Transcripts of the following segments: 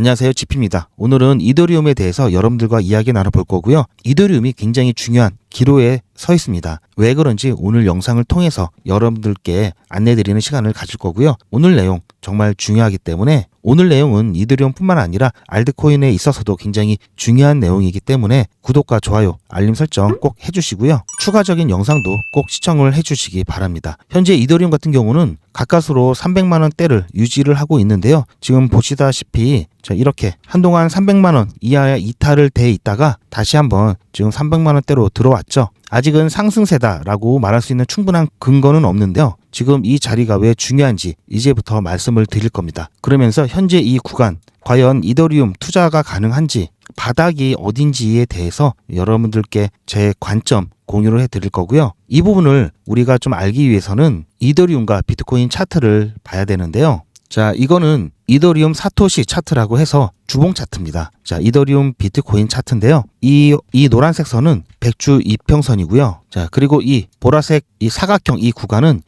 안녕하세요. 지피입니다. 오늘은 이더리움에 대해서 여러분들과 이야기 나눠볼 거고요. 이더리움이 굉장히 중요한 기로에 서 있습니다. 왜 그런지 오늘 영상을 통해서 여러분들께 안내드리는 시간을 가질 거고요. 오늘 내용 정말 중요하기 때문에 오늘 내용은 이더리움뿐만 아니라 알트코인에 있어서도 굉장히 중요한 내용이기 때문에 구독과 좋아요, 알림 설정 꼭 해주시고요. 추가적인 영상도 꼭 시청을 해주시기 바랍니다. 현재 이더리움 같은 경우는 가까스로 300만 원대를 유지를 하고 있는데요. 지금 보시다시피 자 이렇게 한동안 300만 원 이하의 이탈을 돼 있다가 다시 한번 지금 300만 원대로 들어왔죠. 아직은 상승세다라고 말할 수 있는 충분한 근거는 없는데요. 지금 이 자리가 왜 중요한지 이제부터 말씀을 드릴 겁니다. 그러면서 현재 이 구간 과연 이더리움 투자가 가능한지 바닥이 어딘지에 대해서 여러분들께 제 관점 공유를 해 드릴 거고요. 이 부분을 우리가 좀 알기 위해서는 이더리움과 비트코인 차트를 봐야 되는데요. 자, 이거는 이더리움 사토시 차트라고 해서 주봉 차트입니다. 자, 이더리움 비트코인 차트인데요. 이, 이 노란색 선은 100주 이평선이고요. 자, 그리고 이 보라색 이 사각형 이 구간은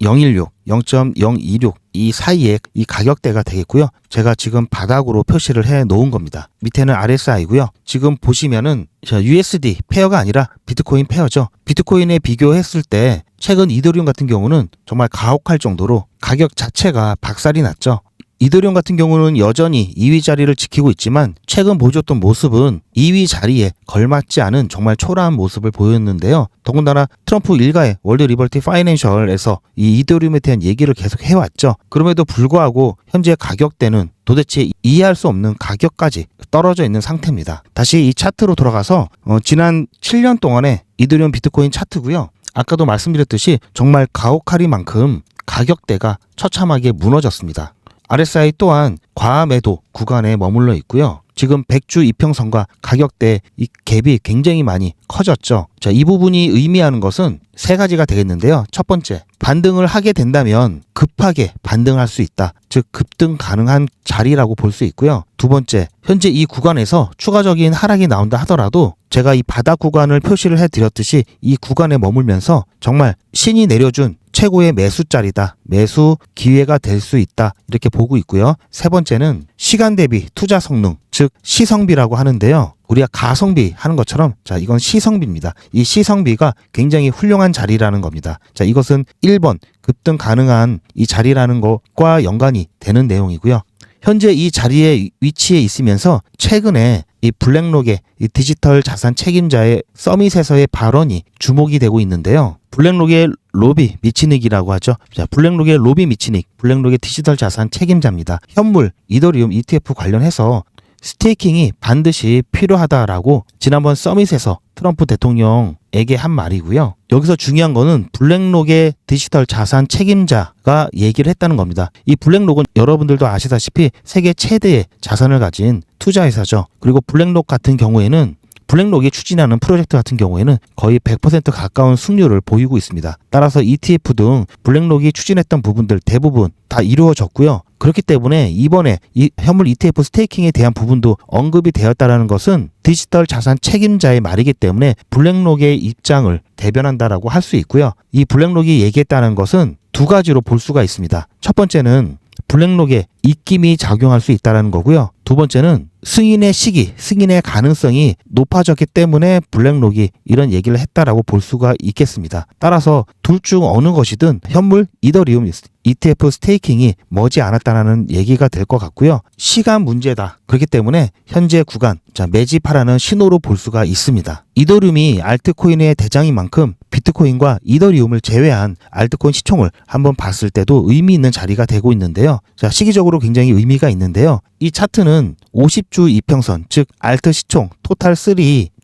0.016, 0.026 이 사이에 이 가격대가 되겠고요. 제가 지금 바닥으로 표시를 해 놓은 겁니다. 밑에는 RSI고요. 지금 보시면은 자, USD 페어가 아니라 비트코인 페어죠. 비트코인에 비교했을 때 최근 이더리움 같은 경우는 정말 가혹할 정도로 가격 자체가 박살이 났죠. 이더리움 같은 경우는 여전히 2위 자리를 지키고 있지만 최근 보여줬던 모습은 2위 자리에 걸맞지 않은 정말 초라한 모습을 보였는데요. 더군다나 트럼프 일가의 월드 리버티 파이낸셜에서 이 이더리움에 대한 얘기를 계속 해왔죠. 그럼에도 불구하고 현재 가격대는 도대체 이해할 수 없는 가격까지 떨어져 있는 상태입니다. 다시 이 차트로 돌아가서 어, 지난 7년 동안의 이더리움 비트코인 차트고요. 아까도 말씀드렸듯이 정말 가혹하리만큼 가격대가 처참하게 무너졌습니다. RSI 또한 과매도 구간에 머물러 있고요. 지금 100주 이평선과 가격대 이 갭이 굉장히 많이 커졌죠. 자, 이 부분이 의미하는 것은 세 가지가 되겠는데요. 첫 번째, 반등을 하게 된다면 급하게 반등할 수 있다. 즉, 급등 가능한 자리라고 볼 수 있고요. 두 번째, 현재 이 구간에서 추가적인 하락이 나온다 하더라도 제가 이 바닥 구간을 표시를 해드렸듯이 이 구간에 머물면서 정말 신이 내려준 최고의 매수 자리다. 매수 기회가 될 수 있다. 이렇게 보고 있고요. 세 번째는 시간 대비 투자 성능, 즉 시성비라고 하는데요. 우리가 가성비 하는 것처럼 자, 이건 시성비입니다. 이 시성비가 굉장히 훌륭한 자리라는 겁니다. 자, 이것은 1번 급등 가능한 이 자리라는 것과 연관이 되는 내용이고요. 현재 이 자리에 위치해 있으면서 최근에 이 블랙록의 이 디지털 자산 책임자의 서밋에서의 발언이 주목이 되고 있는데요. 블랙록의 로비 미치닉이라고 하죠. 자, 블랙록의 로비 미치닉, 블랙록의 디지털 자산 책임자입니다. 현물, 이더리움 ETF 관련해서 스테이킹이 반드시 필요하다라고 지난번 서밋에서 트럼프 대통령에게 한 말이고요. 여기서 중요한 거는 블랙록의 디지털 자산 책임자가 얘기를 했다는 겁니다. 이 블랙록은 여러분들도 아시다시피 세계 최대의 자산을 가진 투자회사죠. 그리고 블랙록 같은 경우에는 블랙록이 추진하는 프로젝트 같은 경우에는 거의 100% 가까운 승률을 보이고 있습니다. 따라서 ETF 등 블랙록이 추진했던 부분들 대부분 다 이루어졌고요. 그렇기 때문에 이번에 이 현물 ETF 스테이킹에 대한 부분도 언급이 되었다라는 것은 디지털 자산 책임자의 말이기 때문에 블랙록의 입장을 대변한다라고 할 수 있고요. 이 블랙록이 얘기했다는 것은 두 가지로 볼 수가 있습니다. 첫 번째는 블랙록에 입김이 작용할 수 있다는 거고요. 두 번째는 승인의 시기, 승인의 가능성이 높아졌기 때문에 블랙록이 이런 얘기를 했다라고 볼 수가 있겠습니다. 따라서 둘 중 어느 것이든 현물 이더리움 ETF 스테이킹이 머지 않았다는 얘기가 될 것 같고요. 시간 문제다. 그렇기 때문에 현재 구간 자 매집하라는 신호로 볼 수가 있습니다. 이더리움이 알트코인의 대장인 만큼 비트코인과 이더리움을 제외한 알트코인 시총을 한번 봤을 때도 의미 있는 자리가 되고 있는데요. 자 시기적으로 굉장히 의미가 있는데요. 이 차트는 50주 이평선 즉 알트 시총 토탈 3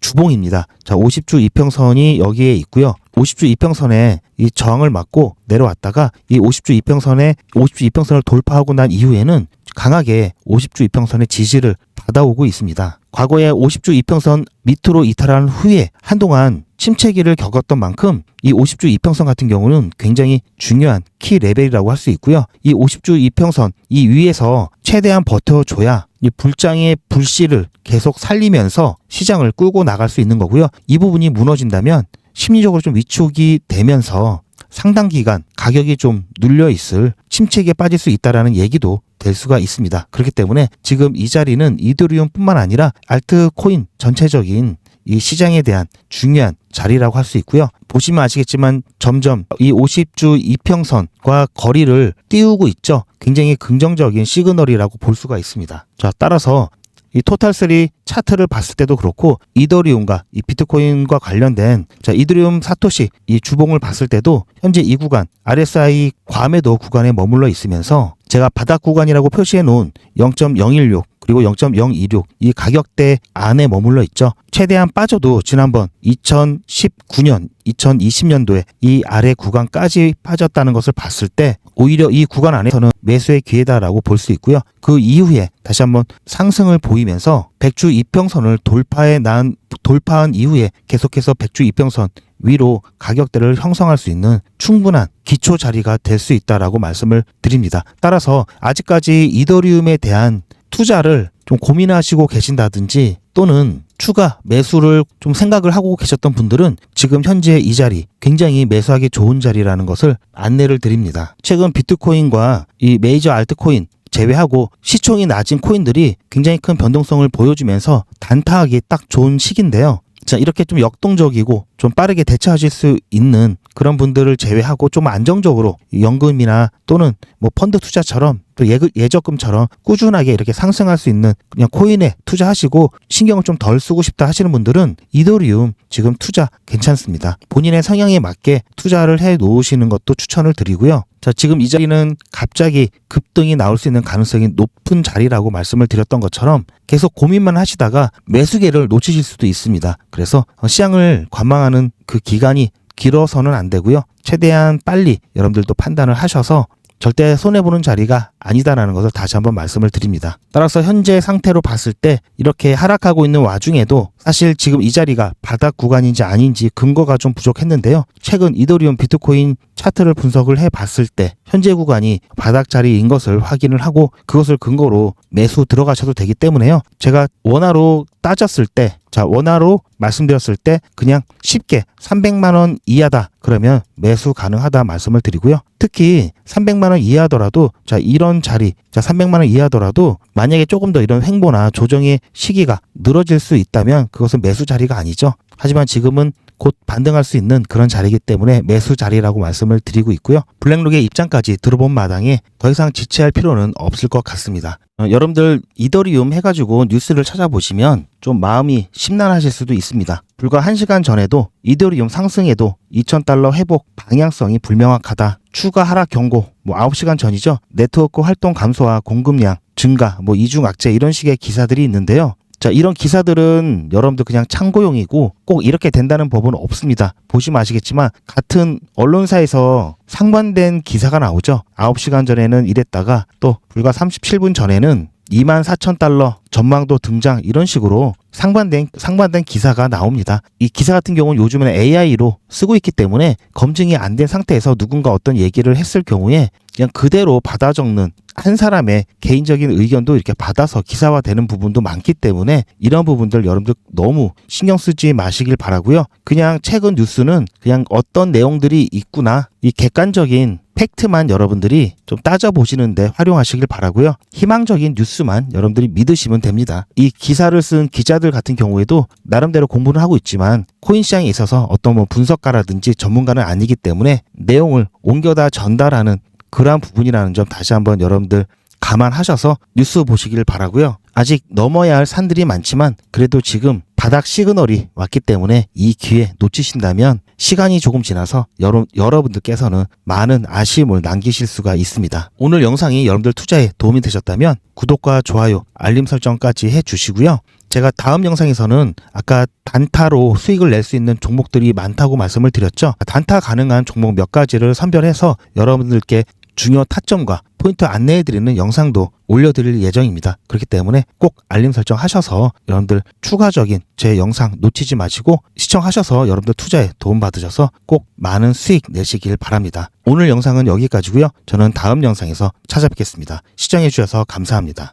주봉입니다. 자 50주 이평선이 여기에 있고요. 50주 이평선에 이 저항을 맞고 내려왔다가 이 50주 이평선에 50주 이평선을 돌파하고 난 이후에는 강하게 50주 이평선의 지지를 받아오고 있습니다. 과거에 50주 이평선 밑으로 이탈한 후에 한동안 침체기를 겪었던 만큼 이 50주 이평선 같은 경우는 굉장히 중요한 키 레벨이라고 할 수 있고요. 이 50주 이평선 이 위에서 최대한 버텨줘야 이 불장의 불씨를 계속 살리면서 시장을 끌고 나갈 수 있는 거고요. 이 부분이 무너진다면 심리적으로 좀 위축이 되면서 상당 기간 가격이 좀 눌려 있을 침체기에 빠질 수 있다라는 얘기도 될 수가 있습니다. 그렇기 때문에 지금 이 자리는 이더리움뿐만 아니라 알트코인 전체적인 이 시장에 대한 중요한 자리라고 할 수 있고요. 보시면 아시겠지만 점점 이 50주 이평선과 거리를 띄우고 있죠. 굉장히 긍정적인 시그널이라고 볼 수가 있습니다. 자, 따라서 이 토탈3 차트를 봤을 때도 그렇고 이더리움과 이 비트코인과 관련된 자 이더리움 사토시 이 주봉을 봤을 때도 현재 이 구간 RSI 과매도 구간에 머물러 있으면서 제가 바닥 구간이라고 표시해 놓은 0.016 그리고 0.026 이 가격대 안에 머물러 있죠. 최대한 빠져도 지난번 2019년, 2020년도에 이 아래 구간까지 빠졌다는 것을 봤을 때 오히려 이 구간 안에서는 매수의 기회다라고 볼 수 있고요. 그 이후에 다시 한번 상승을 보이면서 백주 이평선을 돌파해 난 돌파한 이후에 계속해서 백주 이평선 위로 가격대를 형성할 수 있는 충분한 기초 자리가 될 수 있다라고 말씀을 드립니다. 따라서 아직까지 이더리움에 대한 투자를 좀 고민하시고 계신다든지 또는 추가 매수를 좀 생각을 하고 계셨던 분들은 지금 현재 이 자리 굉장히 매수하기 좋은 자리라는 것을 안내를 드립니다. 최근 비트코인과 이 메이저 알트코인 제외하고 시총이 낮은 코인들이 굉장히 큰 변동성을 보여주면서 단타하기 딱 좋은 시기인데요. 자, 이렇게 좀 역동적이고 좀 빠르게 대처하실 수 있는 그런 분들을 제외하고 좀 안정적으로 연금이나 또는 뭐 펀드 투자처럼 또 예, 예적금처럼 꾸준하게 이렇게 상승할 수 있는 그냥 코인에 투자하시고 신경을 좀 덜 쓰고 싶다 하시는 분들은 이더리움 지금 투자 괜찮습니다. 본인의 성향에 맞게 투자를 해 놓으시는 것도 추천을 드리고요. 자, 지금 이 자리는 갑자기 급등이 나올 수 있는 가능성이 높은 자리라고 말씀을 드렸던 것처럼 계속 고민만 하시다가 매수계를 놓치실 수도 있습니다. 그래서 시장을 관망하는 그 기간이 길어서는 안 되고요. 최대한 빨리 여러분들도 판단을 하셔서 절대 손해보는 자리가 아니다라는 것을 다시 한번 말씀을 드립니다. 따라서 현재 상태로 봤을 때 이렇게 하락하고 있는 와중에도 사실 지금 이 자리가 바닥 구간인지 아닌지 근거가 좀 부족했는데요. 최근 이더리움 비트코인 차트를 분석을 해 봤을 때 현재 구간이 바닥 자리인 것을 확인을 하고 그것을 근거로 매수 들어가셔도 되기 때문에요. 제가 원화로 따졌을 때 자, 원화로 말씀드렸을 때 그냥 쉽게 300만 원 이하다. 그러면 매수 가능하다 말씀을 드리고요. 특히 300만 원 이하더라도 자, 이런 자리 자, 300만 원 이하더라도 만약에 조금 더 이런 횡보나 조정의 시기가 늘어질 수 있다면 그것은 매수 자리가 아니죠. 하지만 지금은 곧 반등할 수 있는 그런 자리이기 때문에 매수 자리라고 말씀을 드리고 있고요. 블랙록의 입장까지 들어본 마당에 더 이상 지체할 필요는 없을 것 같습니다. 어, 여러분들 이더리움 해가지고 뉴스를 찾아보시면 좀 마음이 심란하실 수도 있습니다. 불과 1시간 전에도 이더리움 상승에도 2,000달러 회복 방향성이 불명확하다. 추가 하락 경고, 뭐 9시간 전이죠. 네트워크 활동 감소와 공급량 증가, 뭐 이중 악재 이런 식의 기사들이 있는데요. 자, 이런 기사들은 여러분들 그냥 참고용이고 꼭 이렇게 된다는 법은 없습니다. 보시면 아시겠지만 같은 언론사에서 상반된 기사가 나오죠. 9시간 전에는 이랬다가 또 불과 37분 전에는 2만 4천 달러 전망도 등장 이런 식으로 상반된 상반된 기사가 나옵니다. 이 기사 같은 경우는 요즘에는 AI로 쓰고 있기 때문에 검증이 안 된 상태에서 누군가 어떤 얘기를 했을 경우에 그냥 그대로 받아 적는 한 사람의 개인적인 의견도 이렇게 받아서 기사화되는 부분도 많기 때문에 이런 부분들 여러분들 너무 신경 쓰지 마시길 바라고요. 그냥 최근 뉴스는 그냥 어떤 내용들이 있구나 이 객관적인 팩트만 여러분들이 좀 따져보시는데 활용하시길 바라고요. 희망적인 뉴스만 여러분들이 믿으시면 됩니다. 이 기사를 쓴 기자들 같은 경우에도 나름대로 공부를 하고 있지만 코인 시장에 있어서 어떤 뭐 분석가라든지 전문가는 아니기 때문에 내용을 옮겨다 전달하는 그러한 부분이라는 점 다시 한번 여러분들 감안하셔서 뉴스 보시길 바라고요. 아직 넘어야 할 산들이 많지만 그래도 지금 바닥 시그널이 왔기 때문에 이 기회 놓치신다면 시간이 조금 지나서 여러, 여러분들께서는 많은 아쉬움을 남기실 수가 있습니다. 오늘 영상이 여러분들 투자에 도움이 되셨다면 구독과 좋아요, 알림 설정까지 해주시고요. 제가 다음 영상에서는 아까 단타로 수익을 낼 수 있는 종목들이 많다고 말씀을 드렸죠. 단타 가능한 종목 몇 가지를 선별해서 여러분들께 중요 타점과 포인트 안내해드리는 영상도 올려드릴 예정입니다. 그렇기 때문에 꼭 알림 설정 하셔서 여러분들 추가적인 제 영상 놓치지 마시고 시청하셔서 여러분들 투자에 도움받으셔서 꼭 많은 수익 내시길 바랍니다. 오늘 영상은 여기까지고요. 저는 다음 영상에서 찾아뵙겠습니다. 시청해주셔서 감사합니다.